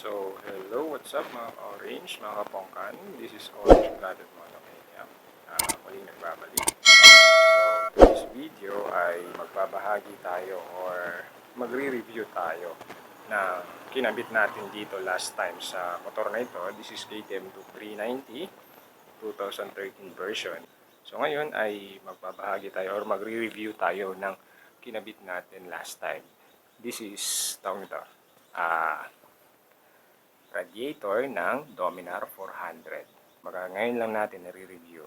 So, hello, what's up mga ka-orange, mga kapongkan? This is Orange Blooded Monomania. Uh, muling nagbabalik. So, this video ay magbabahagi tayo or magre-review tayo na kinabit natin dito last time sa motor na ito. This is KTM 390 2013 version. So ngayon ay magbabahagi tayo or magre-review tayo ng kinabit natin last time. This is, tawag nito, ah, radiator ng Dominar 400. Baka ngayon lang natin nare-review.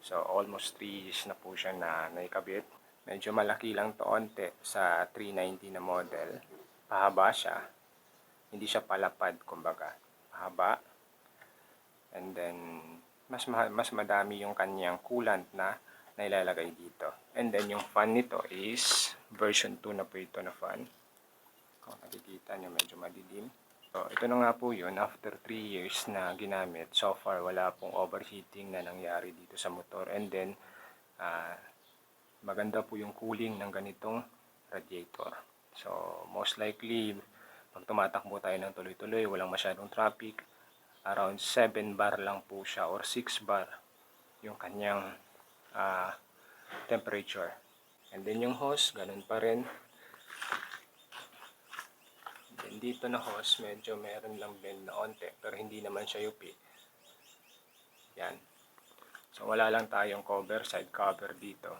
So, almost 3 years na po siya na naikabit. Medyo malaki lang to onte sa 390 na model. Pahaba siya. Hindi siya palapad, kumbaga. Pahaba. And then, mas, ma- mas madami yung kanyang coolant na nailalagay dito. And then, yung fan nito is version 2 na po ito na fan. Kung nakikita nyo, medyo madilim. So, ito na nga po yun. After 3 years na ginamit, so far wala pong overheating na nangyari dito sa motor. And then, ah, maganda po yung cooling ng ganitong radiator. So, most likely, pag tumatakbo tayo ng tuloy-tuloy, walang masyadong traffic, around 7 bar lang po siya or 6 bar yung kanyang ah, temperature. And then yung hose, ganun pa rin. Then dito na hose, medyo meron lang bend na onte, pero hindi naman siya UP. Yan. So wala lang tayong cover, side cover dito.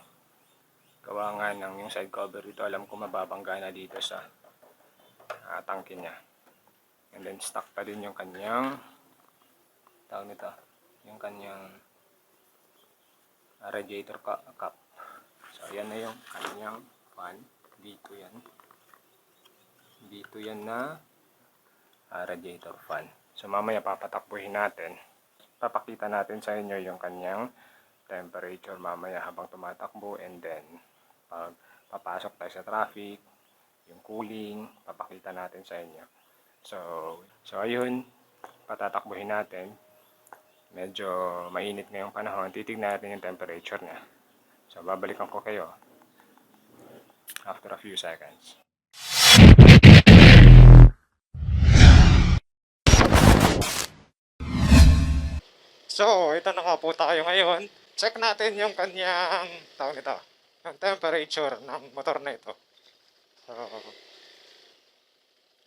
Gawa nga ng yung side cover dito, alam ko mababangga na dito sa uh, tangke niya. And then stock pa din yung kanyang tawag nito, yung kanyang ah, radiator cap. So yan na yung kanyang fan. Dito yan dito yan na ah, radiator fan. So mamaya papatakbuhin natin. Papakita natin sa inyo yung kanyang temperature mamaya habang tumatakbo and then pag papasok tayo sa traffic, yung cooling, papakita natin sa inyo. So, so ayun, patatakbuhin natin. Medyo mainit ngayong panahon. Titignan natin yung temperature niya. So, babalikan ko kayo after a few seconds. So, ito na nga po tayo ngayon. Check natin yung kanyang, tawag nito, yung temperature ng motor na ito. So,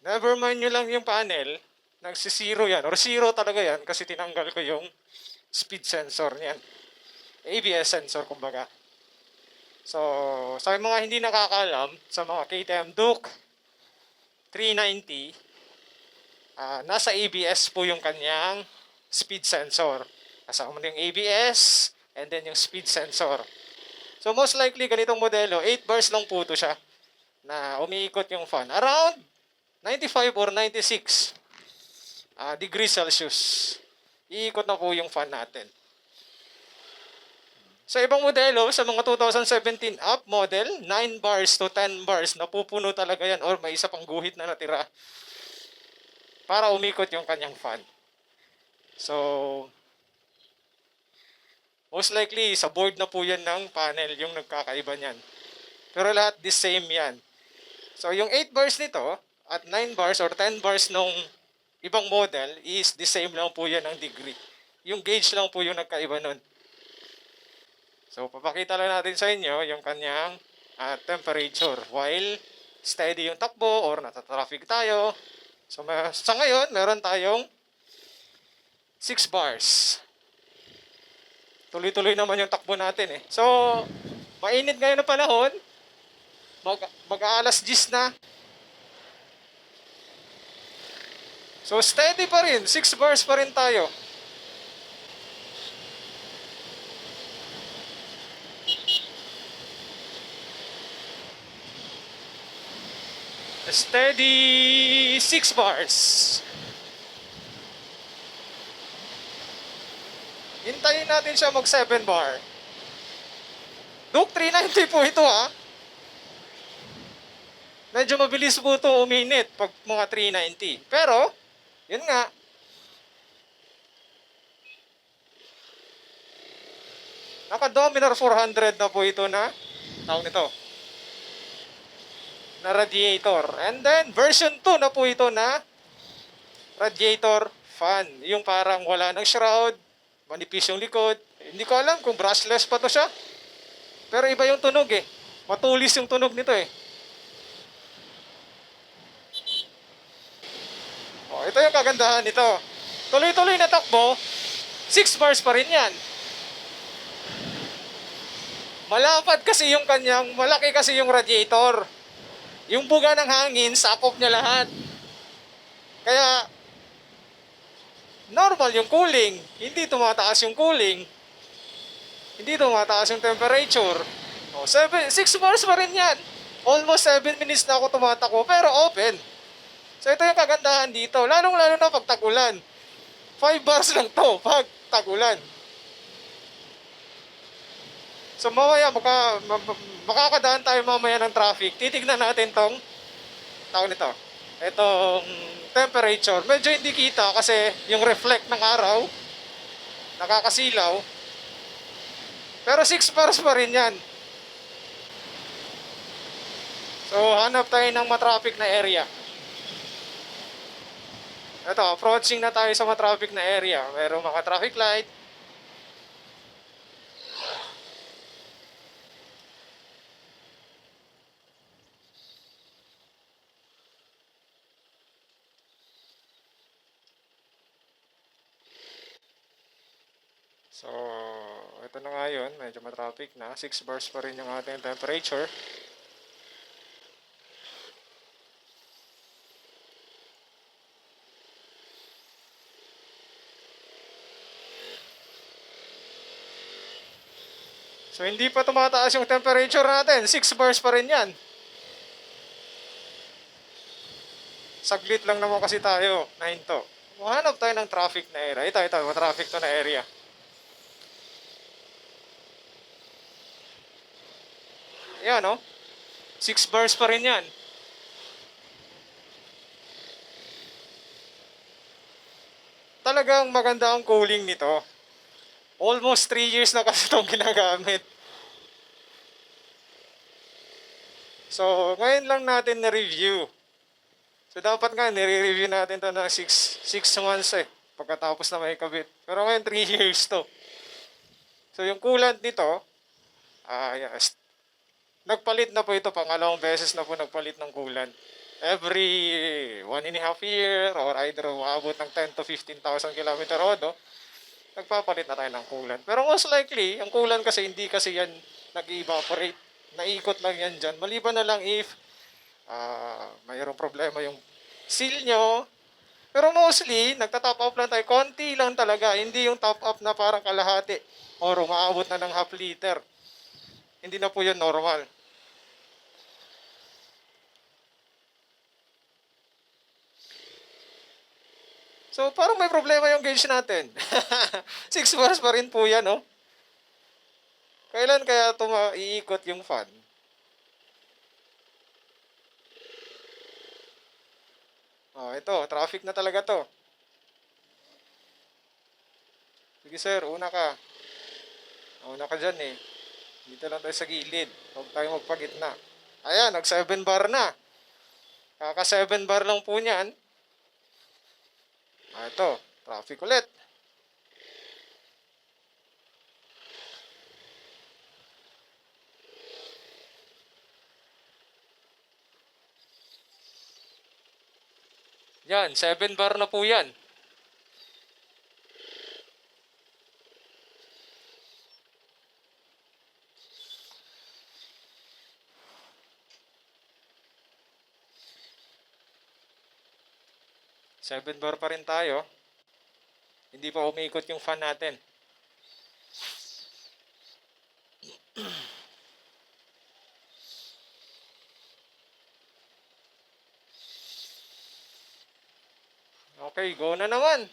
never mind nyo lang yung panel, nagsisiro yan, or zero talaga yan, kasi tinanggal ko yung speed sensor niyan. ABS sensor, kumbaga. So, sa mga hindi nakakalam, sa mga KTM Duke 390, ah, nasa ABS po yung kanyang speed sensor. Kasama mo yung ABS and then yung speed sensor. So most likely ganitong modelo, 8 bars lang po ito siya na umiikot yung fan. Around 95 or 96 ah, degrees Celsius. Iikot na po yung fan natin. Sa ibang modelo, sa mga 2017 up model, 9 bars to 10 bars, napupuno talaga yan or may isa pang guhit na natira para umikot yung kanyang fan. So, most likely, sa board na po yan ng panel yung nagkakaiba niyan. Pero lahat the same yan. So, yung 8 bars nito, at 9 bars or 10 bars nung ibang model is the same lang po yan ng degree. Yung gauge lang po yung nagkaiba nun. So, papakita lang natin sa inyo yung kanyang ah, temperature while steady yung takbo or nasa traffic tayo. So, sa ngayon, meron tayong 6 bars. Tuloy-tuloy naman yung takbo natin eh. So, mainit ngayon na panahon. Mag, mag-aalas 10 na. So, steady pa rin. 6 bars pa rin tayo. Steady 6 bars. Hintayin natin siya mag 7 bar. Duke 390 po ito ha. Medyo mabilis po ito uminit pag mga 390. Pero, yun nga. Naka-Dominar 400 na po ito na tawag nito. Na radiator. And then, version 2 na po ito na radiator fan. Yung parang wala ng shroud, manipis yung likod. Hindi ko alam kung brushless pa to siya. Pero iba yung tunog eh. Matulis yung tunog nito eh. Oh, ito yung kagandahan nito. Tuloy-tuloy na takbo, 6 bars pa rin yan. Malapad kasi yung kanyang, malaki kasi yung radiator. Yung buga ng hangin, sakop niya lahat. Kaya, normal yung cooling. Hindi tumataas yung cooling. Hindi tumataas yung temperature. O, 6 bars pa rin yan. Almost 7 minutes na ako tumatakbo, pero open. So, ito yung kagandahan dito. Lalong-lalo na pag tagulan. 5 bars lang to pag tagulan. So mamaya ma- makakadaan tayo mamaya ng traffic. Titignan natin tong tawag nito. Itong temperature. Medyo hindi kita kasi yung reflect ng araw nakakasilaw. Pero 6 bars pa rin yan. So hanap tayo ng matraffic na area. Ito, approaching na tayo sa matraffic na area. Merong mga traffic light. So, ito na nga yun. Medyo matraffic na. 6 bars pa rin yung ating temperature. So, hindi pa tumataas yung temperature natin. 6 bars pa rin yan. Saglit lang naman kasi tayo. 9 to. Mahanap tayo ng traffic na area. Ito, ito. Traffic to na area. Yan, no? 6 bars pa rin yan. Talagang maganda ang cooling nito. Almost 3 years na kasi itong ginagamit. So, ngayon lang natin na-review. So, dapat nga, nire-review natin to na 6 6 months eh. Pagkatapos na may kabit. Pero ngayon, 3 years to. So, yung coolant nito, ah, yes. Nagpalit na po ito, pangalawang beses na po nagpalit ng coolant. Every one and a half year or either umabot ng 10 to 15,000 kilometer odo, nagpapalit na tayo ng coolant. Pero most likely, ang coolant kasi hindi kasi yan nag-evaporate. Naikot lang yan dyan. Maliban na lang if ah mayroong problema yung seal nyo. Pero mostly, nagta-top up lang tayo. Konti lang talaga. Hindi yung top up na parang kalahati or umaabot na ng half liter. Hindi na po yun normal. So, parang may problema yung gauge natin. 6 bars pa rin po yan, no? Kailan kaya tuma iikot yung fan? Oh, ito, traffic na talaga to. Sige sir, una ka. Una ka dyan eh. Dito lang tayo sa gilid. Huwag tayo magpagitna. Ayan, nag 7 bar na. Kaka 7 bar lang po niyan. Ah, ito, traffic ulit. Yan, 7 bar na po yan. Seven bar pa rin tayo. Hindi pa umiikot yung fan natin. Okay, go na naman.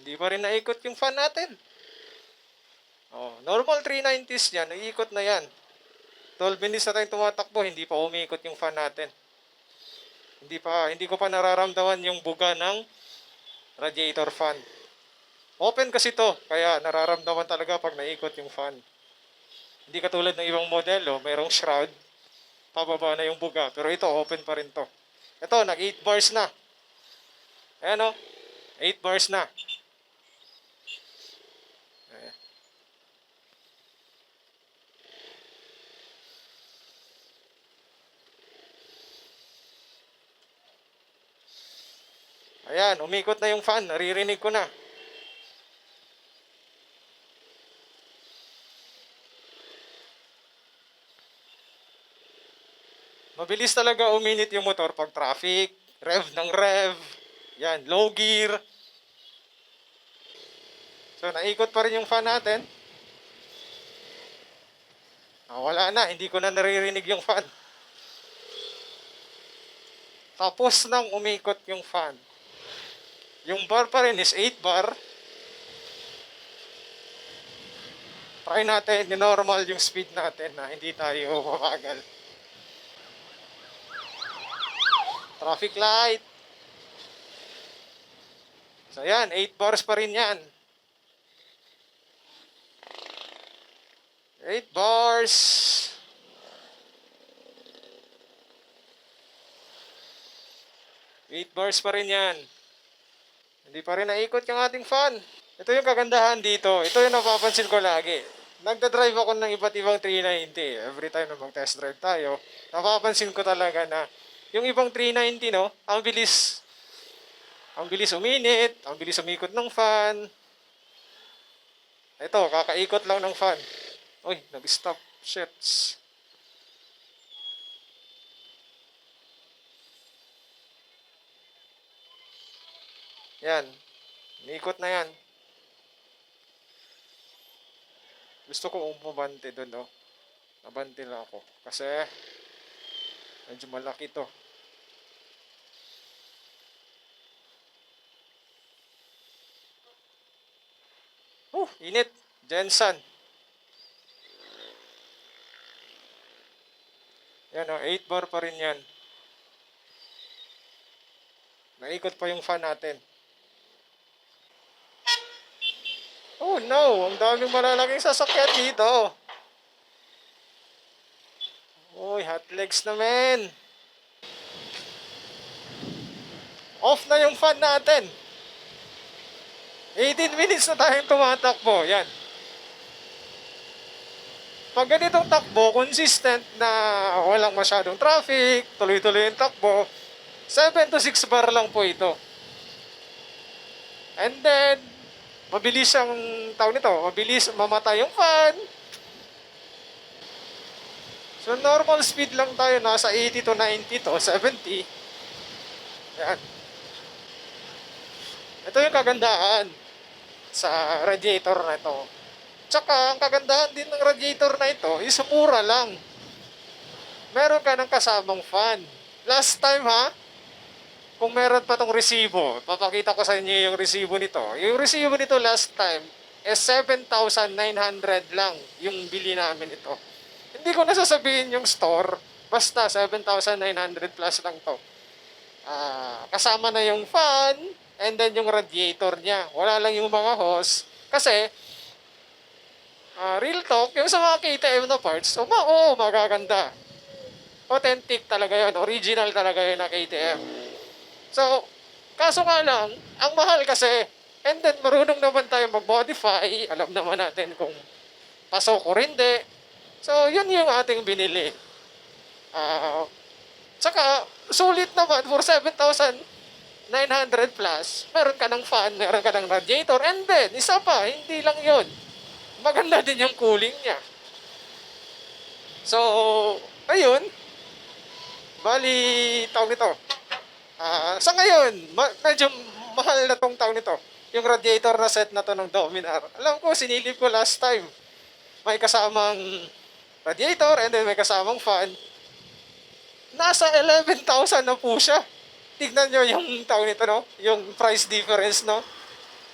Hindi pa rin naikot yung fan natin. Oh, normal 390s yan, naiikot na yan. 12 minutes na tayong tumatakbo, hindi pa umiikot yung fan natin. Hindi pa, hindi ko pa nararamdaman yung buga ng radiator fan. Open kasi to, kaya nararamdaman talaga pag naikot yung fan. Hindi katulad ng ibang modelo, mayroong shroud. Pababa na yung buga. Pero ito, open pa rin to. Ito, nag 8 bars na. Ayan o. 8 bars na. Ayan. Ayan, umikot na yung fan. Naririnig ko na. Mabilis talaga uminit yung motor pag traffic, rev ng rev, yan, low gear. So, naikot pa rin yung fan natin. Wala na, hindi ko na naririnig yung fan. Tapos nang umikot yung fan. Yung bar pa rin is 8 bar. Try natin, normal yung speed natin na hindi tayo mabagal. Traffic light. So yan, 8 bars pa rin yan. 8 bars. Eight bars pa rin yan. Hindi pa rin naikot yung ating fan. Ito yung kagandahan dito. Ito yung napapansin ko lagi. Nagda-drive ako ng iba't ibang 390. Every time na mag-test drive tayo, napapansin ko talaga na yung ibang 390, no, ang bilis. Ang bilis uminit, ang bilis umikot ng fan. Ito, kakaikot lang ng fan. Uy, nag-stop. Shit. Yan. Umiikot na yan. Gusto ko umabante doon, no? Nabante lang ako. Kasi, medyo malaki to. Oh, init. Jensen. Yan o, 8 bar pa rin yan. Naikot pa yung fan natin. Oh no, ang daming malalaking sasakyan dito. Uy, hot legs na men. Off na yung fan natin. 18 minutes na tayong tumatakbo. Yan. Pag ganitong takbo, consistent na walang masyadong traffic, tuloy-tuloy yung takbo, 7 to 6 bar lang po ito. And then, mabilis ang tawag nito, mabilis mamatay yung fan. So normal speed lang tayo, nasa 80 to 90 to 70. Yan. Ito yung kagandahan sa radiator na ito. Tsaka, ang kagandahan din ng radiator na ito is mura lang. Meron ka ng kasamang fan. Last time ha, kung meron pa tong resibo, papakita ko sa inyo yung resibo nito. Yung resibo nito last time is 7,900 lang yung bili namin ito. Hindi ko nasasabihin yung store, basta 7,900 plus lang to. Ah, kasama na yung fan, and then yung radiator niya. Wala lang yung mga hose. Kasi, ah, real talk, yung sa mga KTM na parts, oh, ma oo, magaganda. Authentic talaga yun. Original talaga yun na KTM. So, kaso nga lang, ang mahal kasi, and then marunong naman tayo mag-modify, alam naman natin kung pasok o hindi. So, yun yung ating binili. Ah, tsaka, sulit naman for 7,900 plus, meron ka ng fan, meron ka ng radiator, and then, isa pa, hindi lang yun. Maganda din yung cooling niya. So, ayun. Bali, tawag nito. Ah, sa ngayon, ma- medyo mahal na tong taon nito. Yung radiator na set na to ng Dominar. Alam ko, sinilip ko last time. May kasamang radiator and then may kasamang fan. Nasa 11,000 na po siya. Tignan nyo yung taon nito, no? Yung price difference, no?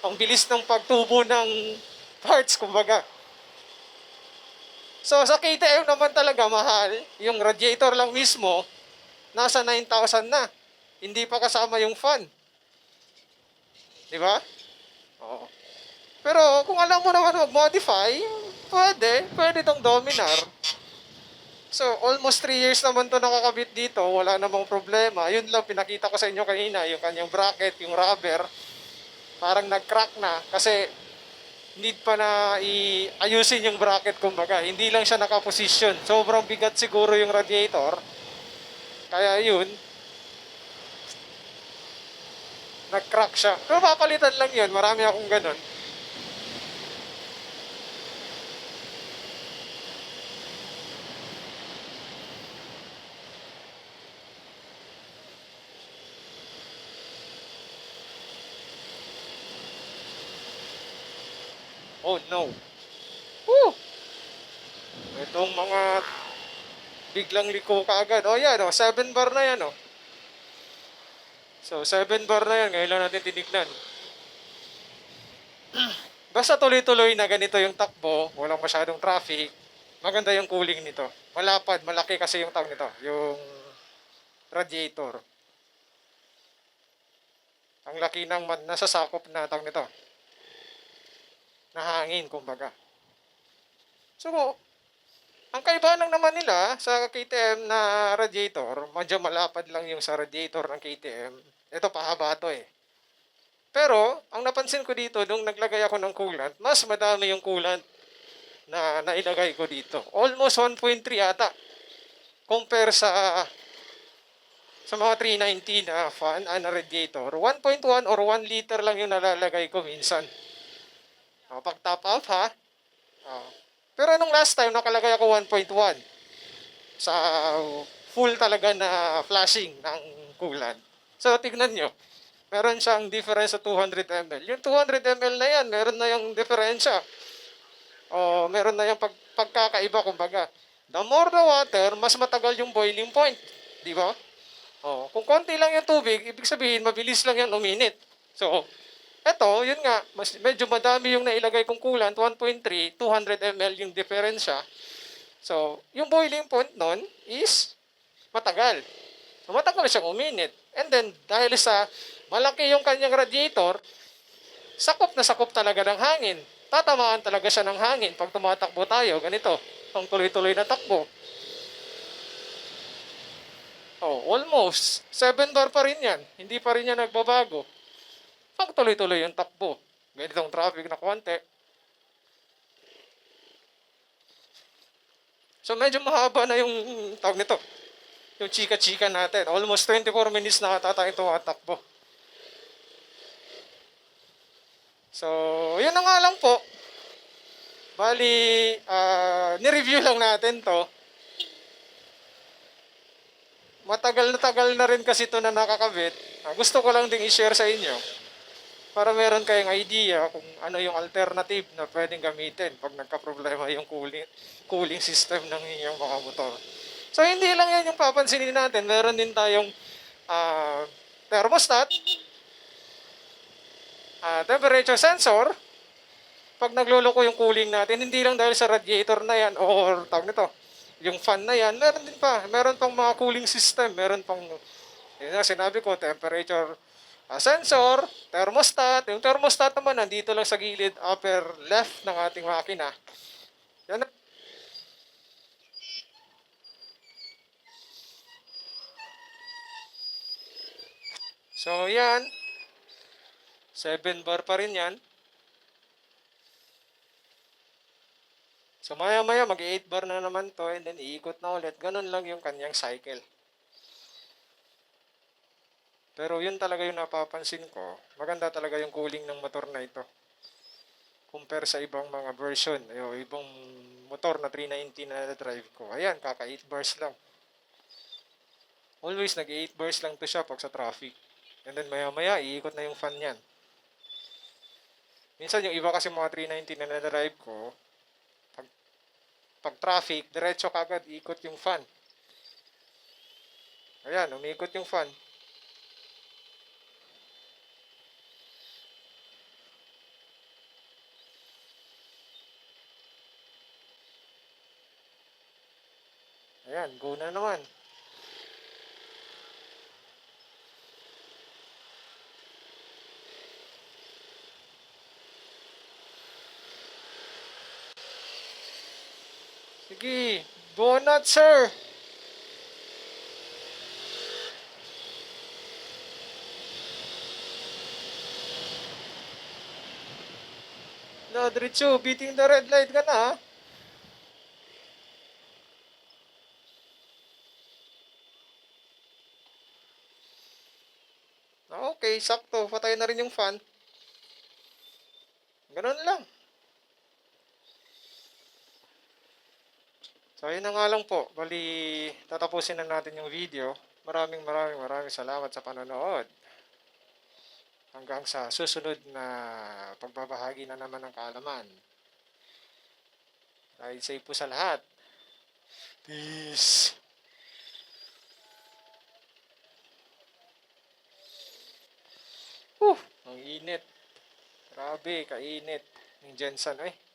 Ang bilis ng pagtubo ng parts, kumbaga. So, sa KTM naman talaga mahal. Yung radiator lang mismo, nasa 9,000 na. Hindi pa kasama yung fan. Di ba? Oo. Pero kung alam mo naman mag-modify, pwede. Pwede tong Dominar. So, almost 3 years naman to nakakabit dito. Wala namang problema. Yun lang, pinakita ko sa inyo kanina. Yung kanyang bracket, yung rubber. Parang nag-crack na. Kasi, need pa na i-ayusin yung bracket kumbaga. Hindi lang siya nakaposisyon. Sobrang bigat siguro yung radiator. Kaya yun, nag-crack siya. Pero papalitan lang yun. Marami akong ganun. Oh no. Woo! Itong mga biglang liko kaagad. Oh yan, oh, 7 bar na yan, oh. So, 7 bar na yan. Ngayon lang natin tinignan. Basta tuloy-tuloy na ganito yung takbo, walang masyadong traffic, maganda yung cooling nito. Malapad, malaki kasi yung tawag nito, yung radiator. Ang laki ng man- nasasakop na tawag nito. Na hangin, kumbaga. So, ang kaibahan lang naman nila sa KTM na radiator, medyo malapad lang yung sa radiator ng KTM. Ito pahaba to eh. Pero, ang napansin ko dito, nung naglagay ako ng coolant, mas madami yung coolant na nailagay ko dito. Almost 1.3 ata. Compare sa sa mga 390 na fan, ah, na radiator. 1.1 or 1 liter lang yung nalalagay ko minsan. Ah, pag top up ha. Ah. Pero nung last time, nakalagay ako 1.1 sa full talaga na flashing ng coolant. So, tignan nyo. Meron siyang difference sa 200 ml. Yung 200 ml na yan, meron na yung diferensya. O, meron na yung pag, pagkakaiba, kumbaga. The more the water, mas matagal yung boiling point. Di ba? O, kung konti lang yung tubig, ibig sabihin, mabilis lang yan uminit. So, eto, yun nga, mas, medyo madami yung nailagay kong coolant, 1.3, 200 ml yung diferensya. So, yung boiling point nun is matagal. So, matagal siyang uminit. And then, dahil sa malaki yung kanyang radiator, sakop na sakop talaga ng hangin. Tatamaan talaga siya ng hangin pag tumatakbo tayo. Ganito, ang tuloy-tuloy na takbo. Oh, almost. 7 bar pa rin yan. Hindi pa rin yan nagbabago. Pag tuloy-tuloy yung takbo. Ganitong traffic na konti. So medyo mahaba na yung tawag nito. Yung chika-chika natin. Almost 24 minutes na ata tayong tumatakbo. So, yun na nga lang po. Bali, ah, ni-review lang natin to. Matagal na tagal na rin kasi ito na nakakabit. Ah, gusto ko lang ding i-share sa inyo. Para meron kayong idea kung ano yung alternative na pwedeng gamitin pag nagka-problema yung cooling, cooling system ng inyong mga motor. So, hindi lang yan yung papansinin natin. Meron din tayong ah, thermostat, ah, temperature sensor. Pag nagluloko yung cooling natin, hindi lang dahil sa radiator na yan or tawag nito, yung fan na yan, meron din pa. Meron pang mga cooling system. Meron pang, yun na sinabi ko, temperature ah, sensor, thermostat. Yung thermostat naman, nandito lang sa gilid, upper left ng ating makina. So, yan. 7 bar pa rin yan. So, maya-maya, mag-8 bar na naman to and then iikot na ulit. Ganun lang yung kanyang cycle. Pero yun talaga yung napapansin ko. Maganda talaga yung cooling ng motor na ito. Compare sa ibang mga version. Yung ibang motor na 390 na drive ko. Ayan, kaka 8 bars lang. Always nag 8 bars lang to siya pag sa traffic. And then maya-maya, iikot na yung fan niyan. Minsan yung iba kasi mga 390 na na-drive ko, pag, pag traffic, diretso kagad, ikot yung fan. Ayan, umikot yung fan. Ayan, go na naman. Sige. Donut, sir. No, diretso. Beating the red light ka na, ha? Okay, sakto. Patay na rin yung fan. Ganun lang. So, ayun na nga lang po. Bali, tatapusin na natin yung video. Maraming maraming maraming salamat sa panonood. Hanggang sa susunod na pagbabahagi na naman ng kaalaman. Ride safe po sa lahat. Peace. Whew, ang init. Grabe, kainit. Yung Jensen, eh.